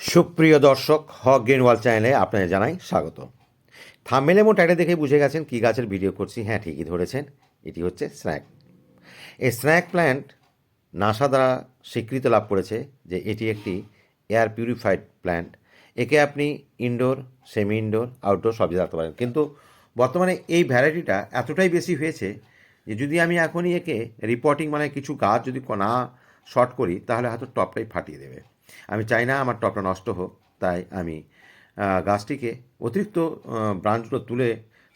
সুপ্রিয় দর্শক, হক গ্রিন ওয়াল চ্যানেলে আপনাদের জানাই স্বাগত। থামেল এবং টাইটে দেখে বুঝে গেছেন কী গাছের ভিডিও করছি। হ্যাঁ ঠিকই ধরেছেন, এটি হচ্ছে স্ন্যাক। এই স্ন্যাক প্ল্যান্ট নাসা দ্বারা স্বীকৃতি লাভ করেছে যে এটি একটি এয়ার পিউরিফাইড প্ল্যান্ট। একে আপনি ইনডোর সেমি ইনডোর আউটডোর সব জায়গায় রাখতে পারেন। কিন্তু বর্তমানে এই ভ্যারাইটিটা এতটাই বেশি হয়েছে যে যদি আমি এখনই একে রিপোর্টিং মানে কিছু গাছ যদি না শর্ট করি, তাহলে হয়তো টপটাই ফাটিয়ে দেবে। আমি চাই না আমার টপটা নষ্ট হোক, তাই আমি গাছটিকে অতিরিক্ত ব্রাঞ্চগুলো তুলে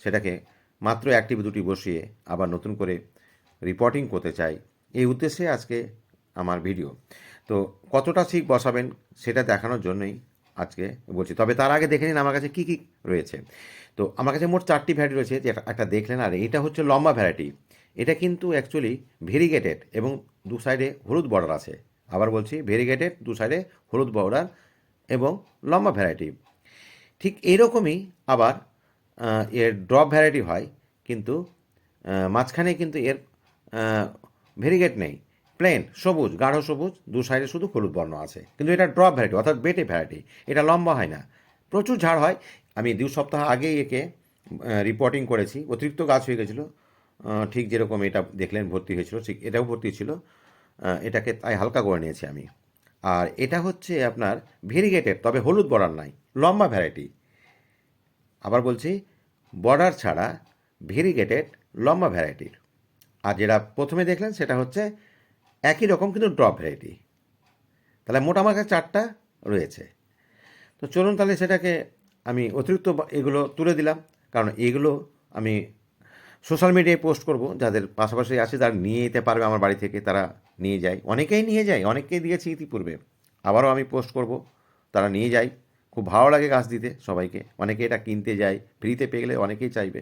সেটাকে মাত্র একটি দুটি বসিয়ে আবার নতুন করে রিপোর্টিং করতে চাই। এই উদ্দেশ্যে আজকে আমার ভিডিও তো কতটা ঠিক বসাবেন সেটা দেখানোর জন্যই আজকে বলছি। তবে তার আগে দেখে নিন আমার কাছে কী কী রয়েছে। তো আমার কাছে মোট চারটি ভ্যারাইটি রয়েছে একটা দেখলেন, আর এটা হচ্ছে লম্বা ভ্যারাইটি এটা কিন্তু অ্যাকচুয়ালি ভেরিগেটেড এবং দু সাইডে হলুদ বর্ডার আছে। আবার বলছি ভেরিগেটেড দু সাইডে হলুদ বর্ডার এবং লম্বা ভ্যারাইটি ঠিক এইরকমই আবার এর ড্রপ ভ্যারাইটি হয়, কিন্তু মাঝখানে কিন্তু এর ভেরিগেট নেই। প্লেন সবুজ, গাঢ় সবুজ, দু সাইডে শুধু হলুদ বর্ণ আছে। কিন্তু এটা ড্রপ ভ্যারাইটি অর্থাৎ বেটে ভ্যারাইটি এটা লম্বা হয় না। প্রচুর ঝাড় হয়। আমি দু সপ্তাহ আগেই একে রিপোর্টিং করেছি। অতিরিক্ত গাছ হয়ে গেছিল। ঠিক যেরকম এটা দেখলেন ভর্তি হয়েছিল, ঠিক এটাও ভর্তি ছিল। এটাকে তাই হালকা করে নিয়েছি আমি। আর এটা হচ্ছে আপনার ভেরিগেটেড তবে হলুদ বর্ডার নাই, লম্বা ভ্যারাইটি আবার বলছি, বর্ডার ছাড়া ভেরিগেটেড লম্বা ভ্যারাইটির আর যেটা প্রথমে দেখলেন সেটা হচ্ছে একই রকম কিন্তু ড্রপ ভ্যারাইটি তাহলে মোট আমার কাছে চারটা রয়েছে। তো চলুন তাহলে সেটাকে আমি অতিরিক্ত এগুলো তুলে দিলাম, কারণ এগুলো আমি সোশ্যাল মিডিয়ায় পোস্ট করব, যাদের পাশাপাশি আছে যারা নিয়ে যেতে পারবে আমার বাড়ি থেকে, তারা নিয়ে যায়। অনেকেই নিয়ে যায়, অনেককেই দিয়েছি ইতিপূর্বে। আবারও আমি পোস্ট করব, তারা নিয়ে যায়। খুব ভালো লাগে গাছ দিতে সবাইকে। অনেকে এটা কিনতে যায়, ফ্রিতে পেয়ে গেলে অনেকেই চাইবে।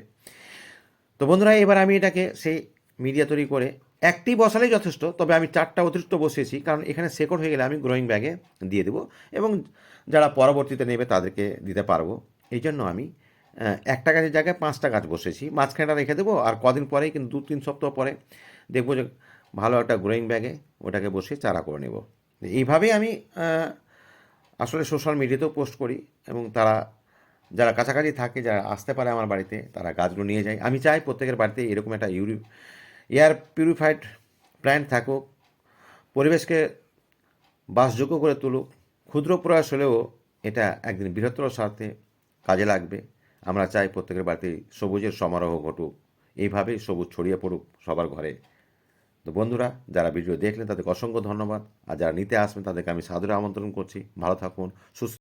তো বন্ধুরা, এবার আমি এটাকে সেই মিডিয়া তৈরি করে একটি বসালেই যথেষ্ট, তবে আমি চারটা অতিরিক্ত বসিয়েছি, কারণ এখানে শেকড় হয়ে গেলে আমি গ্রোয়িং ব্যাগে দিয়ে দেবো এবং যারা পরবর্তীতে নেবে তাদেরকে দিতে পারব। এই জন্য আমি একটা গাছের জায়গায় পাঁচটা গাছ বসেছি, মাঝখানটা রেখে দেবো আর কদিন পরেই কিন্তু দু তিন সপ্তাহ পরে দেখব যে ভালো একটা গ্রোয়িং ব্যাগে ওটাকে বসিয়ে চারা করে নেব। এইভাবেই আমি আসলে সোশ্যাল মিডিয়াতেও পোস্ট করি এবং তারা যারা কাছাকাছি থাকে, যারা আসতে পারে আমার বাড়িতে, তারা গাছগুলো নিয়ে যায়। আমি চাই প্রত্যেকের বাড়িতে এরকম একটা ইউরি এয়ার পিউরিফাইড প্ল্যান্ট থাকুক, পরিবেশকে বাসযোগ্য করে তুলুক, ক্ষুদ্র প্রয়াস হলেও এটা একদিন বৃহত্তর স্বার্থে কাজে লাগবে। আমরা চাই প্রত্যেকের বাড়িতে সবুজের সমারোহ ঘটুক। এইভাবেই সবুজ ছড়িয়ে পড়ুক সবার ঘরে। তো বন্ধুরা, যারা ভিডিও দেখলেন তাদেরকে অসংখ্য ধন্যবাদ। আর যারা নিতে আসবেন তাদেরকে আমি সাদরে আমন্ত্রণ করছি। ভালো থাকুন, সুস্থ